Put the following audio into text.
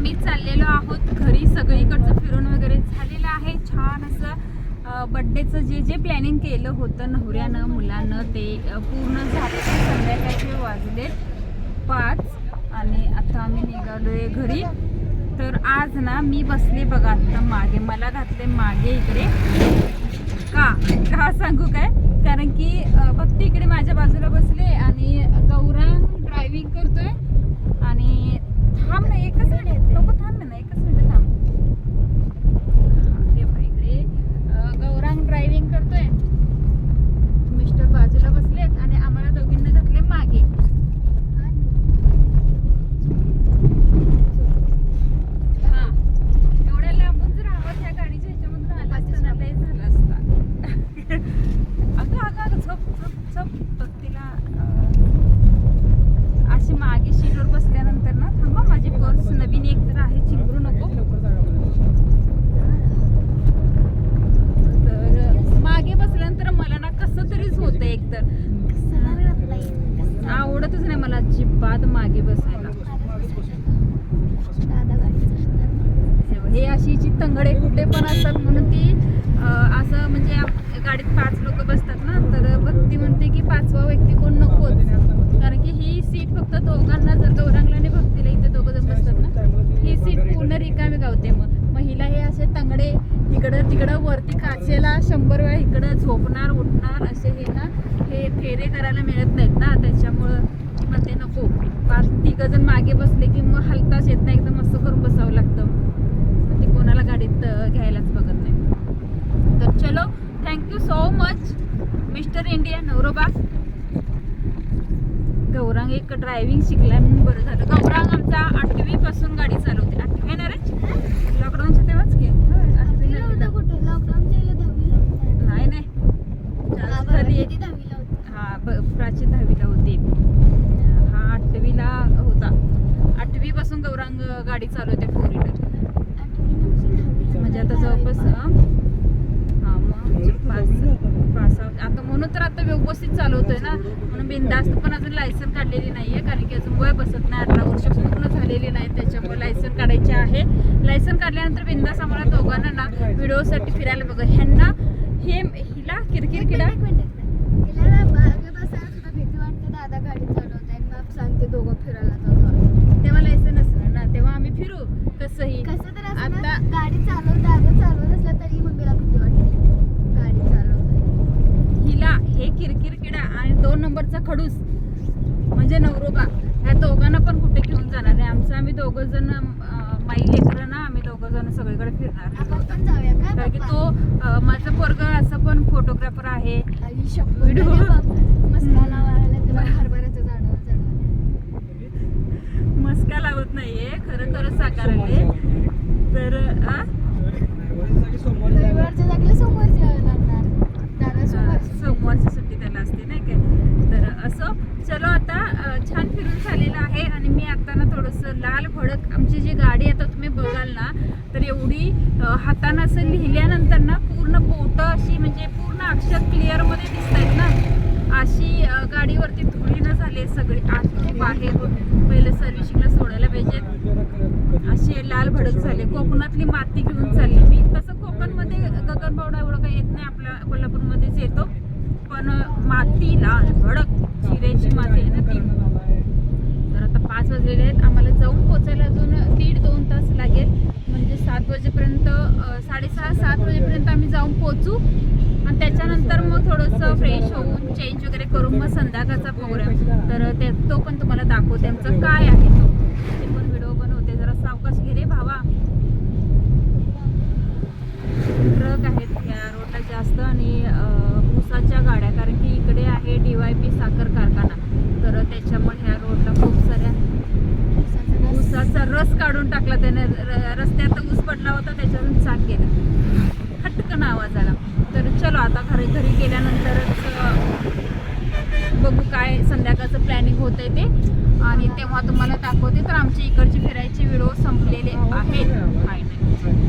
आम्ही चाललेलो आहोत घरी. सगळीकडचं फिरून वगैरे झालेलं आहे. छान असं बड्डेचं जे जे प्लॅनिंग केलं होतं नवऱ्यानं मुलानं ते पूर्ण झाले. संध्याकाळचे वाजले पाच आणि आता आम्ही निघालोय घरी. तर आज ना मी बसले बघा आता मागे. मला घातले मागे इकडे. का? का सांगू काय? कारण की अ, भक्ती इकडे माझ्या बाजूला बसले आणि गौरांग ड्रायव्हिंग करतोय आणि थांब ना एकच मिनिट नको थांब ना एकच मिनिट थांब हा, हे बघा इकडे अ, गौरांग ड्रायव्हिंग करतोय मिस्टर बाजूला बसलेत आणि आम्हाला दोघींना घातले मागे हा एवढ्या लांबून जर आवाज ह्या गाडीच्या ह्याच्यामधून आला असता ना लय झाला असता अगं अगं अगं झोप झोप झोप भक्तीला अं, अशी मागे सीटवर बसल्यानंतर ना थांबा माझी पर्स नवीन एक तर आहे चिंगरू नको तर मागे बसल्यानंतर मला ना कसं तरीच होतं एकतर आवडतच नाही मला मागे बसायला. हे अशी जी तंगडे कुठे पण असतात म्हणून ती असं म्हणजे गाडीत पाच लोक बसतात ना तर भक्ती म्हणते की पाचवा व्यक्ती कोण नकोच. कारण की ही सीट फक्त दोघांना जर गौरांगला आणि भक्तीला इथे दोघं जण बसतात ना ही सीट पूर्ण रिकामी गावते मग. महिला हे असे तंगडे इकडं तिकडं वरती काचेला शंभर वेळा इकडं झोपणार उठणार असे हे ना हे फेरे करायला मिळत नाहीत ना त्याच्यामुळं म्हणते नको पाच तिघं जण मागे बसले की मग हलताच येत नाही एकदम असं करून बसावं लागतं. ते कोणाला गाडीत घ्यायलाच बघत नाही. तर चलो thank you so much mister India नवरोबा Gaurang एक ड्रायव्हिंग शिकलाय म्हणून बरं झालं. गौरांग आमचा आठवी पासून गाडी चालवते. आठवी आहे ना रे? लॉकडाऊनच्या तेव्हाच की. नाही नाही. हा प्राची दहावीला होती अं, हा आठवीला होता आठवी गौरांग गाडी चालवते फोर व्हीलर म्हणजे आता जवळपास हा मग पाच पाच आता म्हणून तर आता व्यवस्थित चालवतोय ना. म्हणून बिंदास्त पण अजून लायसन काढलेली नाहीये कारण की अजून वय बसत नाही. अठरा वर्ष पूर्ण झालेली नाही त्याच्यामुळे लायसन काढायचे आहे. लायसन काढल्यानंतर बिंदास आम्हाला दोघांना ना व्हिडिओसाठी फिरायला बघा. ह्यांना हे हिला किरकिर किडा? दोघं फिरायला जातो तेव्हा लायसन असणार ना तेव्हा आम्ही फिरू कसंही. कसं तर असं आता- गाडी चालव दादा चालवत असला तरी मम्मीला भीती वाटते. गाडी चालवत हिला हे किरकिर किडा आणि दोन नंबरचा खडूस म्हणजे नवरोबा ह्या दोघांना पण कुठे घेऊन जाणार आहे? आमचं आम्ही दोघं जण माई लेकरं ना आम्ही दोघं जण सगळीकडे फिरणार. आपण पण जाऊया का कारण की पप्पा? तो अं, माझा पोरग असं पण फोटोग्राफर आहे. आई शपथ व्हिडिओ. म्हणजे बघ, मस्का लावायला तुला हरभऱ्याच्या नाहीये खरं खरं साकारले तर आ? रविवारच्या जागेला सोमवारची लागणार. सोमवारची सुट्टी. त्याला असते नाही काय तर असं चलो आता छान फिरून झालेलं आहे आणि मी आता ना थोडंसं लाल भडक आमची जी गाडी आता तुम्ही बघाल ना तर एवढी हातानं असं लिहिल्यानंतर ना पूर्ण बोटं अशी म्हणजे पूर्ण अक्षर क्लिअरमध्ये दिसत आहेत ना. अशी गाडीवरती धुळीनं झाले सगळे. आतून बाहेर. वगैरे सर्व्हिसिंगला सोडायला पाहिजे. अशी लाल भडक झाले. कोकणातली माती घेऊन चालली. मी तसं कोकणमध्ये गगनबावडा एवढं काही येत नाही. आपल्या कोल्हापूरमध्येच येतो. पण माती लाल भडक. चिऱ्याची माती आहे ना ती. तर आता पाच वाजलेले आहेत. आम्हाला जाऊन पोचायला अजून दीड दोन तास लागेल म्हणजे सात वाजेपर्यंत अं, साडेसहा सात वाजेपर्यंत आम्ही जाऊन पोचू आणि त्याच्यानंतर मग थोडंसं फ्रेश होऊन चेंज वगैरे करून मग संध्याकाळचा प्रोग्राम तर ते तो पण तुम्हाला दाखवते आमचं काय आहे तो. ते पण व्हिडिओ बनवते. जरा सावकाश घे रे भावा. ट्रक आहेत या रोडला जास्त आणि ऊसाच्या गाड्या. कारण की इकडे आहे डी वाय पी साखर कारखाना. तर त्याच्यामुळे ह्या रोडला खूप साऱ्या रस काढून टाकला त्याने. र- रस्त्यात ऊस पडला होता त्याच्यातून चाक गेला. खटकन आवाज आला. तर चलो आता घरी घरी गेल्यानंतरच बघू काय संध्याकाळचं प्लॅनिंग होतंय ते. आणि तेव्हा तुम्हाला दाखवते. तर आमची इकडची फिरायची व्हिडिओ संपलेले आहेत फायनल